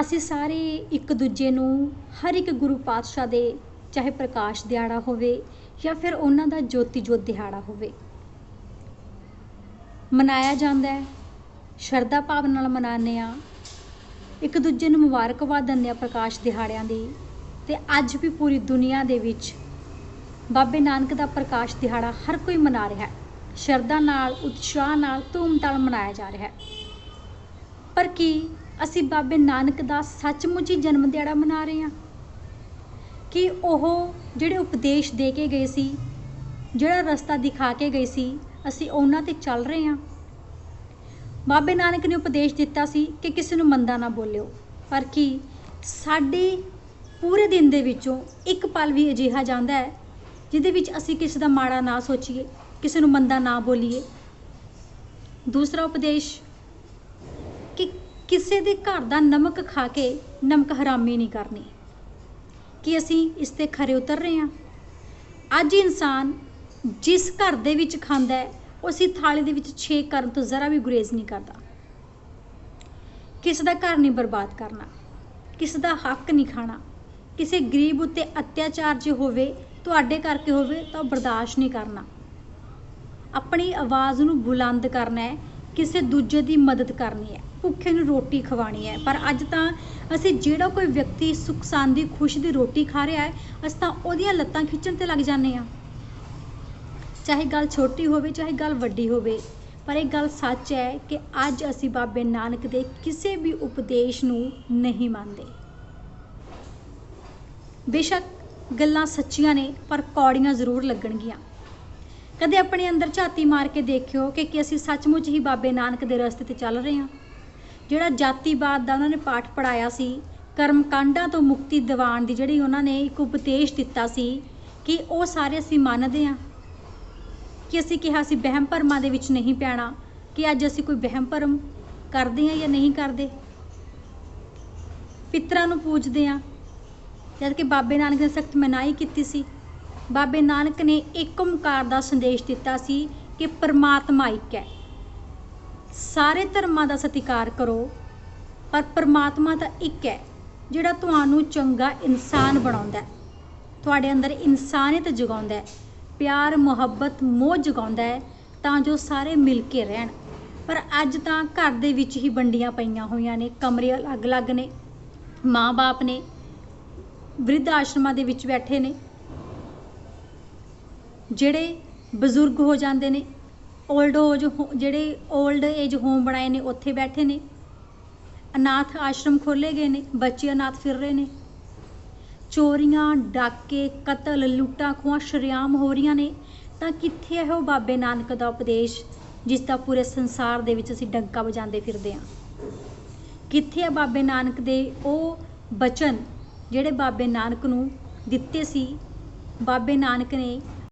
ਅਸੀਂ ਸਾਰੇ ਇੱਕ ਦੂਜੇ ਨੂੰ ਹਰ ਇੱਕ ਗੁਰੂ ਪਾਤਸ਼ਾਹ ਦੇ, ਚਾਹੇ ਪ੍ਰਕਾਸ਼ ਦਿਹਾੜਾ ਹੋਵੇ ਜਾਂ ਫਿਰ ਉਹਨਾਂ ਦਾ ਜੋਤੀ ਜੋਤ ਦਿਹਾੜਾ ਹੋਵੇ। ਮਨਾਇਆ ਜਾਂਦਾ ਹੈ, ਸ਼ਰਧਾ ਭਾਵ ਨਾਲ ਮਨਾਉਂਦੇ ਆ ਇੱਕ ਦੂਜੇ ਨੂੰ ਮੁਬਾਰਕਬਾਦ ਦਿੰਦੇ ਆ ਪ੍ਰਕਾਸ਼ ਦਿਹਾੜਿਆਂ ਦੀ। ਤੇ ਅੱਜ ਵੀ ਪੂਰੀ ਦੁਨੀਆ ਦੇ ਵਿੱਚ ਬਾਬੇ ਨਾਨਕ ਦਾ ਪ੍ਰਕਾਸ਼ ਦਿਹਾੜਾ ਹਰ ਕੋਈ ਮਨਾ ਰਿਹਾ ਹੈ। ਸ਼ਰਧਾ ਨਾਲ, ਉਤਸ਼ਾਹ ਨਾਲ ਧੂਮਧਾਮ ਮਨਾਇਆ ਜਾ ਰਿਹਾ ਹੈ। ਪਰ ਕੀ ਅਸੀਂ ਬਾਬੇ ਨਾਨਕ ਦਾ ਸੱਚਮੁੱਚ ਹੀ ਜਨਮ ਦਿਹਾੜਾ ਮਨਾ ਰਹੇ ਹਾਂ। ਕਿ ਉਹ ਜਿਹੜੇ ਉਪਦੇਸ਼ ਦੇ ਕੇ ਗਏ ਸੀ, ਜਿਹੜਾ ਰਸਤਾ ਦਿਖਾ ਕੇ ਗਏ ਸੀ, ਅਸੀਂ ਉਹਨਾਂ ਤੇ ਚੱਲ ਰਹੇ ਹਾਂ। ਬਾਬੇ ਨਾਨਕ ਨੇ ਉਪਦੇਸ਼ ਦਿੱਤਾ ਸੀ ਕਿ ਕਿਸੇ ਨੂੰ ਮੰਦਾ ਨਾ ਬੋਲਿਓ। ਪਰ ਕੀ ਸਾਡੇ ਪੂਰੇ ਦਿਨ ਦੇ ਵਿੱਚੋਂ ਇੱਕ ਪਲ ਵੀ ਅਜਿਹਾ ਜਾਂਦਾ ਹੈ, ਜਿਹਦੇ ਵਿੱਚ ਅਸੀਂ ਕਿਸੇ ਦਾ ਮਾੜਾ ਨਾ ਸੋਚੀਏ, ਕਿਸੇ ਨੂੰ ਮੰਦਾ ਨਾ ਬੋਲੀਏ। ਦੂਸਰਾ ਉਪਦੇਸ਼ ਕਿਸੇ ਦੇ ਘਰ ਦਾ ਨਮਕ ਖਾ ਕੇ ਨਮਕ ਹਰਾਮੀ ਨਹੀਂ ਕਰਨੀ। ਕਿ ਅਸੀਂ ਇਸ ਤੇ ਖਰੇ ਉਤਰ ਰਹੇ ਹਾਂ? ਅੱਜ ਇਨਸਾਨ ਜਿਸ ਘਰ ਦੇ ਵਿੱਚ ਖਾਂਦਾ ਹੈ ਉਸੇ ਥਾਲੀ ਦੇ ਵਿੱਚ ਛੇਕ ਕਰਨ ਤੋਂ ਜ਼ਰਾ ਵੀ ਗੁਰੇਜ਼ ਨਹੀਂ ਕਰਦਾ। ਕਿਸੇ ਦਾ ਘਰ ਨਹੀਂ ਬਰਬਾਦ ਕਰਨਾ, ਕਿਸੇ ਦਾ ਹੱਕ ਨਹੀਂ ਖਾਣਾ, ਕਿਸੇ ਗਰੀਬ ਉੱਤੇ ਅਤਿਆਚਾਰ ਜੇ ਹੋਵੇ, ਤੁਹਾਡੇ ਕਰਕੇ ਹੋਵੇ ਤਾਂ ਉਹ ਬਰਦਾਸ਼ਤ ਨਹੀਂ ਕਰਨਾ। ਆਪਣੀ ਆਵਾਜ਼ ਨੂੰ ਬੁਲੰਦ ਕਰਨਾ ਹੈ ਕਿਸੇ ਦੂਜੇ ਦੀ ਮਦਦ ਕਰਨੀ ਹੈ। ਭੁੱਖੇ ਨੂੰ ਰੋਟੀ ਖਵਾਣੀ ਹੈ। ਪਰ ਅੱਜ ਤਾਂ ਅਸੀਂ ਜਿਹੜਾ ਕੋਈ ਵਿਅਕਤੀ ਸੁੱਖ, ਸ਼ਾਂਤੀ, ਖੁਸ਼ ਦੀ ਰੋਟੀ ਖਾ ਰਿਹਾ ਹੈ, ਅਸੀਂ ਤਾਂ ਉਹਦੀਆਂ ਲੱਤਾਂ ਖਿੱਚਣ ਤੇ ਲੱਗ ਜਾਂਦੇ ਆ ਚਾਹੇ ਗੱਲ ਛੋਟੀ ਹੋਵੇ, ਚਾਹੇ ਗੱਲ ਵੱਡੀ ਹੋਵੇ, ਪਰ ਇਹ ਗੱਲ ਸੱਚ ਹੈ ਕਿ ਅੱਜ ਅਸੀਂ ਬਾਬੇ ਨਾਨਕ ਦੇ ਕਿਸੇ ਵੀ ਉਪਦੇਸ਼ ਨੂੰ ਨਹੀਂ ਮੰਨਦੇ। ਬੇਸ਼ੱਕ ਗੱਲਾਂ ਸੱਚੀਆਂ ਨੇ, ਪਰ ਕੌੜੀਆਂ ਜ਼ਰੂਰ ਲੱਗਣਗੀਆਂ। ਕਦੇ ਆਪਣੇ ਅੰਦਰ ਝਾਤੀ ਮਾਰ ਕੇ ਦੇਖਿਓ ਕਿ ਕਿ ਅਸੀਂ ਸੱਚਮੁੱਚ ਹੀ ਬਾਬੇ ਨਾਨਕ ਦੇ ਰਸਤੇ ਤੇ ਚੱਲ ਰਹੇ ਹਾਂ। ਜਿਹੜਾ ਜਾਤੀਵਾਦ ਦਾ ਉਹਨਾਂ ਨੇ ਪਾਠ ਪੜਾਇਆ ਸੀ ਕਰਮ ਕਾਂਡਾਂ ਤੋਂ ਮੁਕਤੀ ਦਿਵਾਉਣ ਦੀ ਜਿਹੜੀ ਉਹਨਾਂ ਨੇ ਇੱਕ ਉਪਦੇਸ਼ ਦਿੱਤਾ ਸੀ, ਕਿ ਉਹ ਸਾਰੇ ਅਸੀਂ ਮੰਨਦੇ ਹਾਂ? ਕਿ ਅਸੀਂ ਕਿਹਾ ਸੀ ਵਹਿਮ ਭਰਮਾਂ ਦੇ ਵਿੱਚ ਨਹੀਂ ਪੈਣਾ, ਕਿ ਅੱਜ ਅਸੀਂ ਕੋਈ ਵਹਿਮ ਭਰਮ ਕਰਦੇ ਹਾਂ ਜਾਂ ਨਹੀਂ ਕਰਦੇ? ਪਿਤਰਾਂ ਨੂੰ ਪੂਜਦੇ ਹਾਂ, ਜਦ ਕਿ ਬਾਬੇ ਨਾਨਕ ਨੇ ਸਖਤ ਮਨਾਹੀ ਕੀਤੀ ਸੀ। ਬਾਬੇ ਨਾਨਕ ਨੇ ਇੱਕ ਓਮਕਾਰ ਦਾ ਸੰਦੇਸ਼ ਦਿੱਤਾ ਸੀ ਕਿ ਪਰਮਾਤਮਾ ਇੱਕ ਹੈ। ਸਾਰੇ ਧਰਮਾਂ ਦਾ ਸਤਿਕਾਰ ਕਰੋ, ਪਰ ਪਰਮਾਤਮਾ ਤਾਂ ਇੱਕ ਹੈ, ਜਿਹੜਾ ਤੁਹਾਨੂੰ ਚੰਗਾ ਇਨਸਾਨ ਬਣਾਉਂਦਾ ਹੈ। ਤੁਹਾਡੇ ਅੰਦਰ ਇਨਸਾਨੀਅਤ ਜਗਾਉਂਦਾ ਹੈ, ਪਿਆਰ, ਮੁਹੱਬਤ, ਮੋਹ ਜਗਾਉਂਦਾ ਹੈ, ਤਾਂ ਜੋ ਸਾਰੇ ਮਿਲ ਕੇ ਰਹਿਣ। ਪਰ ਅੱਜ ਤਾਂ ਘਰ ਦੇ ਵਿੱਚ ਹੀ ਵੰਡੀਆਂ ਪਈਆਂ ਹੋਈਆਂ ਨੇ, ਕਮਰੇ ਅਲੱਗ-ਅਲੱਗ ਨੇ, ਮਾਂ-ਬਾਪ ਨੇ, ਬ੍ਰਿਧ ਆਸ਼ਰਮਾਂ ਦੇ ਵਿੱਚ ਬੈਠੇ ਨੇ। ਜਿਹੜੇ ਬਜ਼ੁਰਗ ਹੋ ਜਾਂਦੇ ਨੇ 올ਡ ਏਜ ਜਿਹੜੇ 올ਡ ਏਜ ਹੋਮ ਬਣਾਏ ਨੇ, ਉੱਥੇ ਬੈਠੇ ਨੇ, ਅਨਾਥ ਆਸ਼ਰਮ ਖੋਲੇ ਗਏ ਨੇ, ਬੱਚੇ ਅਨਾਥ ਫਿਰ ਰਹੇ ਨੇ। ਚੋਰੀਆਂ, ਡਾਕੇ, ਕਤਲ, ਲੁੱਟਾਂ ਖੋਹਾਂ ਸ਼ਰੇਆਮ ਹੋ ਰਹੀਆਂ ਨੇ, ਤਾਂ ਕਿੱਥੇ ਹੈ ਉਹ ਬਾਬੇ ਨਾਨਕ ਦਾ ਉਪਦੇਸ਼, ਜਿਸ ਦਾ ਪੂਰੇ ਸੰਸਾਰ ਦੇ ਵਿੱਚ ਅਸੀਂ ਡੰਕਾ ਵਜਾਉਂਦੇ ਫਿਰਦੇ ਹਾਂ? ਕਿੱਥੇ ਹੈ ਬਾਬੇ ਨਾਨਕ ਦੇ ਉਹ ਬਚਨ, ਜਿਹੜੇ ਬਾਬੇ ਨਾਨਕ ਨੂੰ ਦਿੱਤੇ ਸੀ? ਬਾਬੇ ਨਾਨਕ ਨੇ